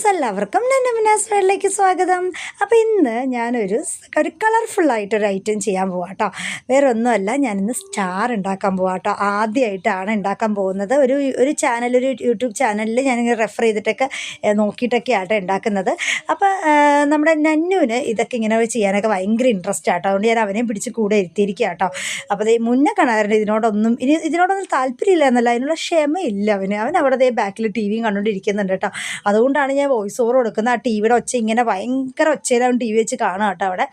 Friends എല്ലാവർക്കും എന്റെ മിനാസ് വേളിലേക്ക് സ്വാഗതം. അപ്പോൾ ഇന്ന് ഞാനൊരു ഒരു കളർഫുള്ളായിട്ടൊരു ഐറ്റം ചെയ്യാൻ പോവാം കേട്ടോ വേറെ ഒന്നുമല്ല ഞാനിന്ന് സ്റ്റാർ ഉണ്ടാക്കാൻ പോവാം കേട്ടോ ആദ്യമായിട്ടാണ് ഉണ്ടാക്കാൻ പോകുന്നത്. ഒരു ഒരു ചാനൽ ഒരു യൂട്യൂബ് ചാനലിൽ ഞാനിങ്ങനെ റെഫർ ചെയ്തിട്ടൊക്കെ നോക്കിയിട്ടൊക്കെ ആട്ടോ ഉണ്ടാക്കുന്നത്. അപ്പോൾ നമ്മുടെ നന്നുവിന് ഇതൊക്കെ ഇങ്ങനെ ചെയ്യാനൊക്കെ ഭയങ്കര ഇൻട്രസ്റ്റ് ആട്ടോ. അതുകൊണ്ട് ഞാൻ അവനെയും പിടിച്ച് കൂടെ ഇരുത്തിയിരിക്കുക കേട്ടോ അപ്പോൾ അത് മുന്നേ കാണാറുണ്ട് ഇതിനോടൊന്നും ഇനി ഇതിനോടൊന്നും താല്പര്യമില്ല എന്നല്ല അതിനുള്ള ക്ഷമയില്ല അവന്. അവൻ അവിടെ ബാക്കിൽ ടി വിയും കണ്ടുകൊണ്ടിരിക്കുന്നുണ്ട് കേട്ടോ. അതുകൊണ്ടാണ് ഞാൻ വോയിസ് ഓവർ കൊടുക്കുന്ന ആ ടി വിയുടെ ഒച്ച ഇങ്ങനെ ഭയങ്കര ഒച്ചയിലാണ് ടി വി വെച്ച് കാണുക കേട്ടോ അവിടെ.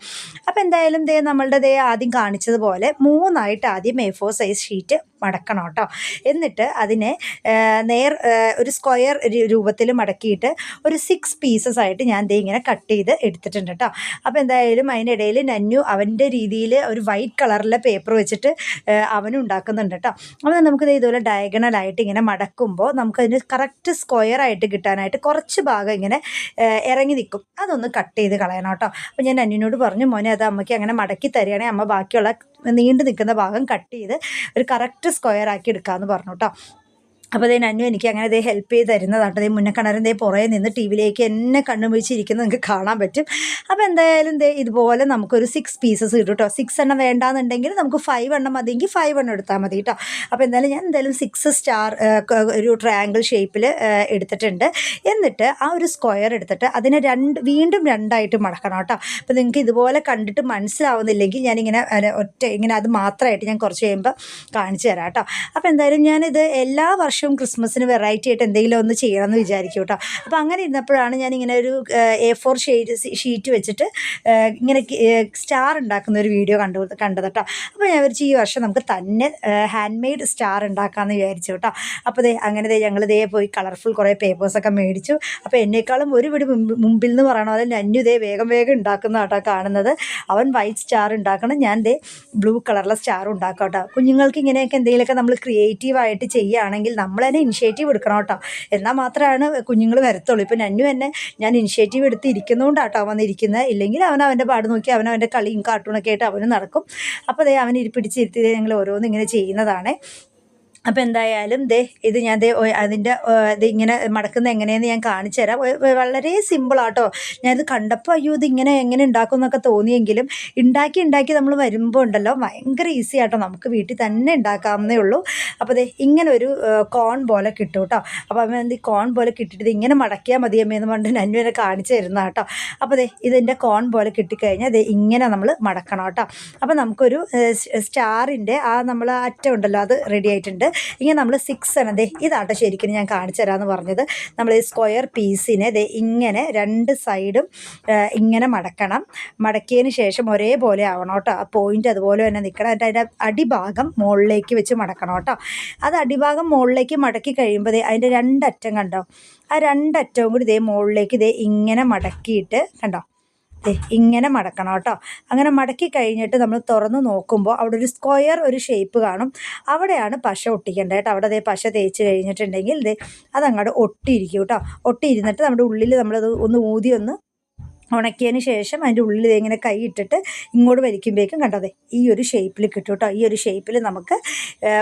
അപ്പോൾ എന്തായാലും ദേ നമ്മളുടെ ദേ ആദ്യം കാണിച്ചതുപോലെ മൂന്നായിട്ട് ആദ്യം എ ഫോർ സൈസ് ഷീറ്റ് മടക്കണം കേട്ടോ. എന്നിട്ട് അതിനെ നേർ ഒരു സ്ക്വയർ രൂപത്തിൽ മടക്കിയിട്ട് ഒരു സിക്സ് പീസസ് ആയിട്ട് ഞാൻ ദേ ഇങ്ങനെ കട്ട് ചെയ്ത് എടുത്തിട്ടുണ്ട് കേട്ടോ. അപ്പോൾ എന്തായാലും അതിന്റെ ഇടയിൽ നന്നു അവന്റെ രീതിയിൽ ഒരു വൈറ്റ് കളറിലെ പേപ്പർ വെച്ചിട്ട് അവനും ഉണ്ടാക്കുന്നുണ്ട് കേട്ടോ. അപ്പോൾ നമുക്ക് ഇതുപോലെ ഡയഗണലായിട്ട് ഇങ്ങനെ മടക്കുമ്പോൾ നമുക്കതിന് കറക്റ്റ് സ്ക്വയർ ആയിട്ട് കിട്ടാനായിട്ട് കുറച്ച് ഭാഗം ഇങ്ങനെ ഇറങ്ങി നിൽക്കും അതൊന്ന് കട്ട് ചെയ്ത് കളയണം കേട്ടോ. അപ്പോൾ ഞാൻ അന്യനോട് പറഞ്ഞു മോനെ അത് അമ്മയ്ക്ക് അങ്ങനെ മടക്കി തരികയാണെങ്കിൽ അമ്മ ബാക്കിയുള്ള നീണ്ടു നിൽക്കുന്ന ഭാഗം കട്ട് ചെയ്ത് ഒരു കറക്റ്റ് സ്ക്വയർ ആക്കി എടുക്കാമെന്ന് പറഞ്ഞു കേട്ടോ. അപ്പോൾ അതേ നന്നു എനിക്ക് അങ്ങനെ അതേ ഹെൽപ്പ് ചെയ്ത് തരുന്നതാട്ടോ. അതേ മുന്നേ കിണറിൻ ദേ പുറകെ നിന്ന് ടി വിയിലേക്ക് എന്നെ കണ്ണുമിഴിച്ചിരിക്കുന്നത് നിങ്ങൾക്ക് കാണാൻ പറ്റും. അപ്പോൾ എന്തായാലും ദേ ഇതുപോലെ നമുക്കൊരു സിക്സ് പീസസ് കിട്ടും കേട്ടോ സിക്സ് എണ്ണം വേണ്ടാന്നുണ്ടെങ്കിൽ നമുക്ക് ഫൈവ് എണ്ണം മതിയെങ്കിൽ ഫൈവ് എണ്ണം എടുത്താൽ മതി കേട്ടോ അപ്പോൾ എന്തായാലും ഞാൻ എന്തായാലും സിക്സ് സ്റ്റാർ ഒരു ട്രയാങ്കിൾ ഷേപ്പിൽ എടുത്തിട്ടുണ്ട്. എന്നിട്ട് ആ ഒരു സ്ക്വയർ എടുത്തിട്ട് അതിനെ രണ്ട് വീണ്ടും രണ്ടായിട്ട് മടക്കണം കേട്ടോ അപ്പോൾ നിങ്ങൾക്ക് ഇതുപോലെ കണ്ടിട്ട് മനസ്സിലാവുന്നില്ലെങ്കിൽ ഞാനിങ്ങനെ ഒറ്റ ഇങ്ങനെ അത് മാത്രമായിട്ട് ഞാൻ കുറച്ച് കഴിയുമ്പോൾ കാണിച്ചു തരാം കേട്ടോ അപ്പോൾ എന്തായാലും ഞാനിത് എല്ലാ ക്രിസ്മസിന് വെറൈറ്റി ആയിട്ട് എന്തെങ്കിലും ഒന്ന് ചെയ്യണമെന്ന് വിചാരിക്കും കേട്ടോ അപ്പോൾ അങ്ങനെ ഇരുന്നപ്പോഴാണ് ഞാൻ ഇങ്ങനെ ഒരു എ ഫോർ ഷെയ്ഡ് ഷീറ്റ് വെച്ചിട്ട് ഇങ്ങനെ സ്റ്റാർ ഉണ്ടാക്കുന്ന ഒരു വീഡിയോ കണ്ടു കണ്ടത് കേട്ടോ അപ്പോൾ ഞാൻ വിചാരിച്ചു ഈ വർഷം നമുക്ക് തന്നെ ഹാൻഡ് മെയ്ഡ് സ്റ്റാർ ഉണ്ടാക്കാമെന്ന് വിചാരിച്ചു കേട്ടോ അപ്പോൾ ദേ അങ്ങനെ ദേ ഞങ്ങൾ ദേ പോയി കളർഫുൾ കുറേ പേപ്പേഴ്സൊക്കെ മേടിച്ചു. അപ്പോൾ എന്നേക്കാളും ഒരു വീട് മുമ്പ് മുമ്പിൽ എന്ന് പറയണ പോലെ നന്നു ദേ വേഗം വേഗം ഉണ്ടാക്കുന്ന കേട്ടോ കാണുന്നത്. അവൻ വൈറ്റ് സ്റ്റാർ ഉണ്ടാക്കണം ഞാൻ ദേ ബ്ലൂ കളറിലെ സ്റ്റാർ ഉണ്ടാക്കാം കേട്ടോ കുഞ്ഞുങ്ങൾക്ക് ഇങ്ങനെയൊക്കെ എന്തെങ്കിലുമൊക്കെ നമ്മൾ ക്രിയേറ്റീവായിട്ട് ചെയ്യുകയാണെങ്കിൽ നമ്മൾ തന്നെ ഇനിഷ്യേറ്റീവ് എടുക്കണം കേട്ടോ എന്നാൽ മാത്രമാണ് കുഞ്ഞുങ്ങൾ വരത്തുള്ളൂ. ഇപ്പം നന്നു തന്നെ ഞാൻ ഇനിഷ്യേറ്റീവ് എടുത്ത് ഇരിക്കുന്നതുകൊണ്ടാട്ടോ അവൻ ഇരിക്കുന്നത് ഇല്ലെങ്കിൽ അവൻ അവന്റെ പാട് നോക്കി അവൻ അവന്റെ കളിയും കാർട്ടൂണൊക്കെ ആയിട്ട് അവന് നടക്കും. അപ്പോൾ അതേ അവൻ ദേ ഞങ്ങൾ ഓരോന്ന് ഇങ്ങനെ ചെയ്യുന്നതാണ്. അപ്പോൾ എന്തായാലും ദേ ഇത് ഞാൻ ദേ അതിന്റെ ഇത് ഇങ്ങനെ മടക്കുന്നത് എങ്ങനെയെന്ന് ഞാൻ കാണിച്ചു തരാം. വളരെ സിമ്പിളാട്ടോ ഞാനിത് കണ്ടപ്പോൾ അയ്യോ ഇത് ഇങ്ങനെ എങ്ങനെ ഉണ്ടാക്കും എന്നൊക്കെ തോന്നിയെങ്കിലും ഉണ്ടാക്കി ഉണ്ടാക്കി നമ്മൾ വരുമ്പോൾ ഉണ്ടല്ലോ ഭയങ്കര ഈസി ആട്ടോ. നമുക്ക് വീട്ടിൽ തന്നെ ഉണ്ടാക്കാവുന്നേ ഉള്ളൂ. അപ്പോൾ ദേ ഇങ്ങനെ ഒരു കോൺ പോലെ കിട്ടും കേട്ടോ അപ്പോൾ അവൻ എന്ത് കോൺ പോലെ കിട്ടിയിട്ട് ഇങ്ങനെ മടക്കിയാൽ മതി എന്ന് പറഞ്ഞിട്ട് നന്നു കാണിച്ചു തരുന്ന കേട്ടോ അപ്പോൾ ദേ ഇതിന്റെ കോൺ പോലെ കിട്ടിക്കഴിഞ്ഞാൽ ദേ ഇങ്ങനെ നമ്മൾ മടക്കണം കേട്ടോ അപ്പോൾ നമുക്കൊരു സ്റ്റാറിന്റെ ആ നമ്മൾ അറ്റം ഉണ്ടല്ലോ അത് റെഡി ആയിട്ടുണ്ട്. ഇങ്ങനെ നമ്മൾ സിക്സ് ആണ് ദേ ഇതാട്ടോ ശരിക്കും ഞാൻ കാണിച്ചു തരാമെന്ന് പറഞ്ഞത്. നമ്മൾ ഈ സ്ക്വയർ പീസിനെ ദേ ഇങ്ങനെ രണ്ട് സൈഡും ഇങ്ങനെ മടക്കണം. മടക്കിയതിന് ശേഷം ഒരേപോലെ ആവണം കേട്ടോ. ആ പോയിന്റ് അതുപോലെ തന്നെ നിൽക്കണം എന്നിട്ട് അതിന്റെ അടിഭാഗം മുകളിലേക്ക് വെച്ച് മടക്കണം കേട്ടോ. അത് അടിഭാഗം മുകളിലേക്ക് മടക്കി കഴിയുമ്പോൾ അതിന്റെ രണ്ടറ്റം കണ്ടോ? ആ രണ്ടറ്റവും കൂടി ഇതേ മുകളിലേക്ക് ഇതേ ഇങ്ങനെ മടക്കിയിട്ട് കണ്ടോ? ഇങ്ങനെ മടക്കണം കേട്ടോ. അങ്ങനെ മടക്കി കഴിഞ്ഞിട്ട് നമ്മൾ തുറന്ന് നോക്കുമ്പോൾ അവിടെ ഒരു സ്ക്വയർ ഒരു ഷേപ്പ് കാണും. അവിടെയാണ് പശ ഒട്ടിക്കേണ്ടത് കേട്ടോ. അവിടെ അതേ പശ തേച്ച് കഴിഞ്ഞിട്ടുണ്ടെങ്കിൽ ഇത് അതങ്ങോട്ട് ഒട്ടിയിരിക്കും കേട്ടോ. ഒട്ടിയിരുന്നിട്ട് നമ്മുടെ ഉള്ളിൽ നമ്മളത് ഒന്ന് ഊതി ഒന്ന് ഉണക്കിയതിന് ശേഷം അതിന്റെ ഉള്ളിൽ ഇങ്ങനെ കൈ ഇട്ടിട്ട് ഇങ്ങോട്ട് വലിക്കുമ്പോഴേക്കും കണ്ടതേ ഈ ഒരു ഷേപ്പിൽ കിട്ടും കേട്ടോ. ഈ ഒരു ഷേപ്പിൽ നമുക്ക്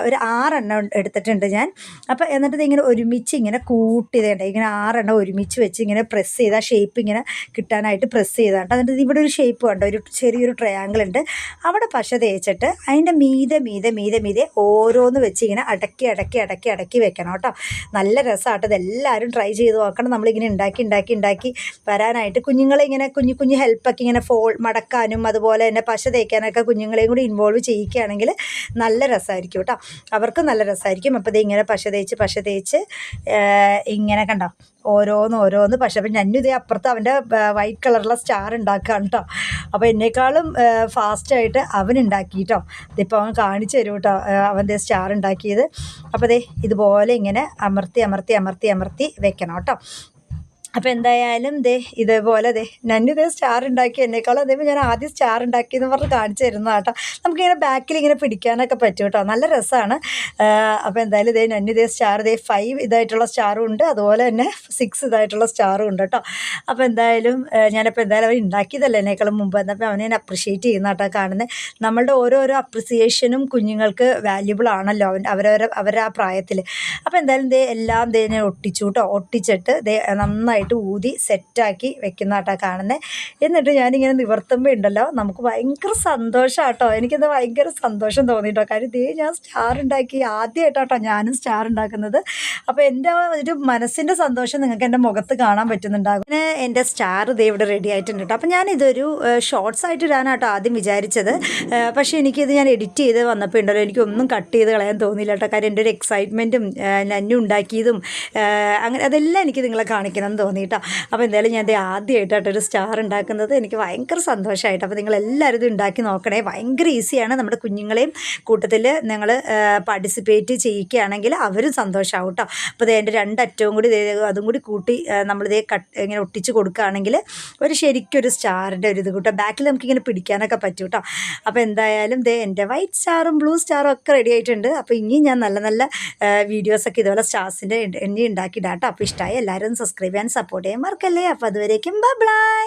ഒരു ആറെണ്ണം എടുത്തിട്ടുണ്ട് ഞാൻ. അപ്പോൾ എന്നിട്ട് ഇങ്ങനെ ഒരുമിച്ച് ഇങ്ങനെ കൂട്ടി ഇതേണ്ട ഇങ്ങനെ ആറെണ്ണം ഒരുമിച്ച് വെച്ച് ഇങ്ങനെ പ്രസ് ചെയ്ത് ആ ഷേപ്പ് ഇങ്ങനെ കിട്ടാനായിട്ട് പ്രസ് ചെയ്താണ്ട് എന്നിട്ട് ഇവിടെ ഒരു ഷേപ്പ് കണ്ടോ ഒരു ചെറിയൊരു ട്രയാങ്കിൾ ഉണ്ട്. അവിടെ പശ തേച്ചിട്ട് അതിന്റെ മീതെ മീതെ മീതെ മീതെ ഓരോന്ന് വെച്ച് ഇങ്ങനെ അടക്കി അടക്കി അടക്കി അടക്കി വെക്കണം കേട്ടോ. നല്ല രസമാട്ടത് ഇതെല്ലാവരും ട്രൈ ചെയ്ത് നോക്കണം. നമ്മളിങ്ങനെ ഉണ്ടാക്കി ഉണ്ടാക്കി ഉണ്ടാക്കി വരാനായിട്ട് കുഞ്ഞുങ്ങളെ ഇങ്ങനെ കുഞ്ഞു കുഞ്ഞു ഹെൽപ്പൊക്കെ ഇങ്ങനെ ഫോൾ മടക്കാനും അതുപോലെ തന്നെ പശ തേക്കാനൊക്കെ കുഞ്ഞുങ്ങളെയും കൂടി ഇൻവോൾവ് ചെയ്യിക്കുകയാണെങ്കിൽ നല്ല രസമായിരിക്കും കേട്ടോ. അവർക്കും നല്ല രസമായിരിക്കും. അപ്പോൾ ഇത് ഇങ്ങനെ പശ തേച്ച് പശ തേച്ച് ഇങ്ങനെ കണ്ടോ? ഓരോന്ന് ഓരോന്ന് പക്ഷേ അപ്പം ഞാനും ഇതേ അപ്പുറത്ത് അവന്റെ വൈറ്റ് കളറുള്ള സ്റ്റാർ ഉണ്ടാക്കുകയാണ് കേട്ടോ. അപ്പോൾ എന്നെക്കാളും ഫാസ്റ്റായിട്ട് അവൻ ഉണ്ടാക്കി കേട്ടോ. ഇതിപ്പോൾ അവൻ കാണിച്ചു തരും കേട്ടോ അവന്റെ സ്റ്റാർ ഉണ്ടാക്കിയത്. അപ്പോൾ ദേ ഇതുപോലെ ഇങ്ങനെ അമർത്തി അമർത്തി അമർത്തി അമർത്തി വെക്കണം കേട്ടോ. അപ്പോൾ എന്തായാലും ദേ ഇതേപോലെ ദേ നന്നു ഇതേ സ്റ്റാർ ഉണ്ടാക്കി എന്നെക്കാളും അതേപോലെ ഞാൻ ആദ്യം സ്റ്റാർ ഉണ്ടാക്കിയെന്ന് പറഞ്ഞ് കാണിച്ചു തരുന്ന കേട്ടോ. നമുക്കിങ്ങനെ ബാക്കിൽ ഇങ്ങനെ പിടിക്കാനൊക്കെ പറ്റും കേട്ടോ. നല്ല രസമാണ് അപ്പോൾ എന്തായാലും ഇതേ നന്നു ഇതേ സ്റ്റാർ ഇതേ ഫൈവ് ഇതായിട്ടുള്ള സ്റ്റാറും ഉണ്ട്. അതുപോലെ തന്നെ സിക്സ് ഇതായിട്ടുള്ള സ്റ്റാറും ഉണ്ട് കേട്ടോ. അപ്പോൾ എന്തായാലും ഞാനിപ്പോൾ എന്തായാലും അവർ ഉണ്ടാക്കിയതല്ലേ എന്നേക്കാളും മുമ്പ്. എന്നപ്പോൾ അവനെ ഞാൻ അപ്രിഷ്യേറ്റ് ചെയ്യുന്ന കേട്ടോ കാണുന്നത് നമ്മളുടെ ഓരോരോ അപ്രിസിയേഷനും കുഞ്ഞുങ്ങൾക്ക് വാല്യുബിൾ ആണല്ലോ അവൻ അവരവരെ അവരുടെ ആ പ്രായത്തിൽ അപ്പോൾ എന്തായാലും ദേ എല്ലാം ദേ ഞാൻ ഒട്ടിച്ചു കേട്ടോ. ഒട്ടിച്ചിട്ട് ദേ നന്നായിട്ട് നന്നായിട്ട് ഊതി സെറ്റാക്കി വെക്കുന്ന കേട്ടോ കാണുന്നത് എന്നിട്ട് ഞാനിങ്ങനെ നിവർത്തുമ്പോൾ ഉണ്ടല്ലോ നമുക്ക് ഭയങ്കര സന്തോഷം കേട്ടോ എനിക്കെന്താ ഭയങ്കര സന്തോഷം തോന്നിട്ടോ. കാര്യം ദേ ഞാൻ സ്റ്റാർ ഉണ്ടാക്കി ആദ്യമായിട്ടോ ഞാനും സ്റ്റാർ ഉണ്ടാക്കുന്നത് അപ്പോൾ എന്റെ ഒരു മനസ്സിന്റെ സന്തോഷം നിങ്ങൾക്ക് എന്റെ മുഖത്ത് കാണാൻ പറ്റുന്നുണ്ടാകും. പിന്നെ എന്റെ സ്റ്റാർ ദേ ഇവിടെ റെഡി ആയിട്ടുണ്ട്. കേട്ടോ അപ്പോൾ ഞാനിതൊരു ഷോർട്സ് ആയിട്ട് ഇടാനാട്ടോ ആദ്യം വിചാരിച്ചത്. പക്ഷേ എനിക്കിത് ഞാൻ എഡിറ്റ് ചെയ്ത് വന്നപ്പോൾ ഉണ്ടല്ലോ എനിക്കൊന്നും കട്ട് ചെയ്ത് കളയാൻ തോന്നിയില്ല കേട്ടോ കാര്യം എന്റെ ഒരു എക്സൈറ്റ്മെന്റും നന്നു ഉണ്ടാക്കിയതും അങ്ങനെ അതെല്ലാം എനിക്ക് നിങ്ങളെ കാണിക്കണം എന്ന് തോന്നി. കേട്ടോ അപ്പോൾ എന്തായാലും ഞാൻ ദേ ആദ്യമായിട്ടാട്ടോ ഒരു സ്റ്റാർ ഉണ്ടാക്കുന്നത്. എനിക്ക് ഭയങ്കര സന്തോഷമായിട്ട് അപ്പോൾ നിങ്ങൾ എല്ലാവരും ഇത് ഉണ്ടാക്കി നോക്കണേ. ഭയങ്കര ഈസിയാണ് നമ്മുടെ കുഞ്ഞുങ്ങളെയും കൂട്ടത്തിൽ നിങ്ങൾ പാർട്ടിസിപ്പേറ്റ് ചെയ്യിക്കുകയാണെങ്കിൽ അവരും സന്തോഷമാവും കേട്ടോ അപ്പോൾ ദേ എന്റെ രണ്ടറ്റവും കൂടി അതും കൂടി കൂട്ടി നമ്മളിതേ കട്ട് ഇങ്ങനെ ഒട്ടിച്ച് കൊടുക്കുകയാണെങ്കിൽ ഒരു ശരിക്കൊരു സ്റ്റാറിന്റെ ഒരു ഇത് കൂട്ടോ. ബാക്കിൽ നമുക്കിങ്ങനെ പിടിക്കാനൊക്കെ പറ്റും കേട്ടോ അപ്പോൾ എന്തായാലും ദേ എന്റെ വൈറ്റ് സ്റ്റാറും ബ്ലൂ സ്റ്റാറും ഒക്കെ റെഡി ആയിട്ടുണ്ട്. അപ്പോൾ ഇനി ഞാൻ നല്ല നല്ല വീഡിയോസൊക്കെ ഇതുപോലെ സ്റ്റാർസിന്റെ എണ്ണി ഉണ്ടാക്കിയിടാം കേട്ടോ അപ്പോൾ ഇഷ്ടമായി എല്ലാവരും സബ്സ്ക്രൈബ് ചെയ്യാൻ സപ്പോർട്ട് ചെയ്യാൻ മറക്കല്ലേ. അപ്പോൾ അതുവരേക്കും ബൈ.